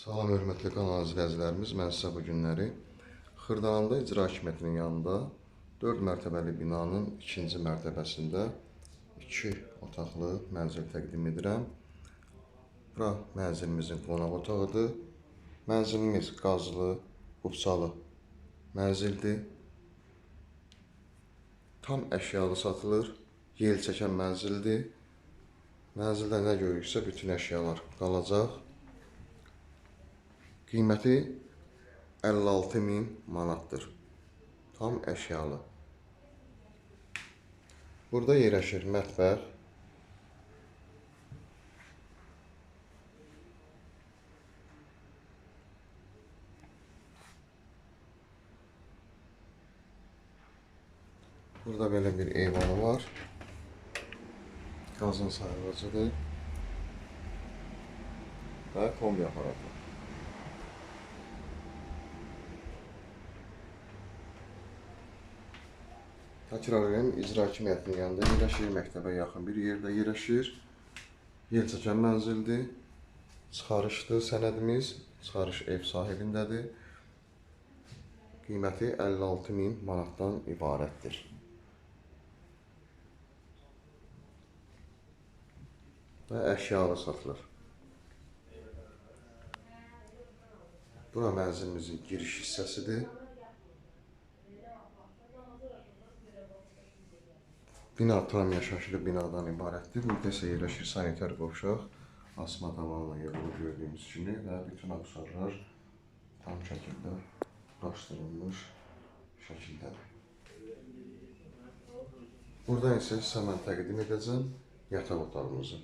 Salam hörmətli kanal izləyicilərimiz, mən sizə bu günləri Xırdalanda icra hakimiyyətinin yanında 4 mərtəbəli binanın ikinci mərtəbəsində 2 otaqlı mənzil təqdim edirəm. Bura mənzilimizin qonaq otağıdır. Mənzilimiz qazlı, qubsalı mənzildir. Tam əşyalı satılır. Yel çəkən mənzildir. Mənzildə nə görürüksə bütün əşyalar qalacaq. Qiyməti 56 min manatdır. Tam əşyalı. Burada yerləşir mətbəx. Burada belə bir eyvanı var. Qazın sayılacıdır. Və kombi aparatı. Təkrar edirəm, icra hakimiyyətinin yanında yerləşir, məktəbə yaxın bir yerdə yerləşir. Yer çəkən mənzildir. Çıxarışdır sənədimiz, çıxarış ev sahibindədir. Qiyməti 56 min manatdan ibarətdir. Və əşyalı satılır. Bura mənzilimizin giriş hissəsidir. Bina tam yaşayışlı binadan ibarətdir. İsə yerləşir sanitar qovşaq. Asma tavanla yığılıb gördüyümüz kimi və bütün aksesuarlar tam şəkildə quraşdırılmış şəkildədir. Buradan isə sizə mən təqdim edəcəm yataq otağımızı.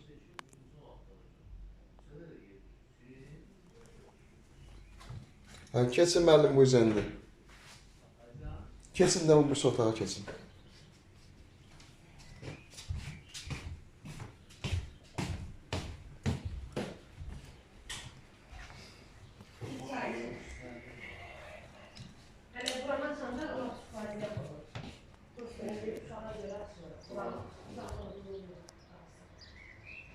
Hə, keçin müəllim bu üzəndə. Keçin də bu otağa keçin. 是吧？嗯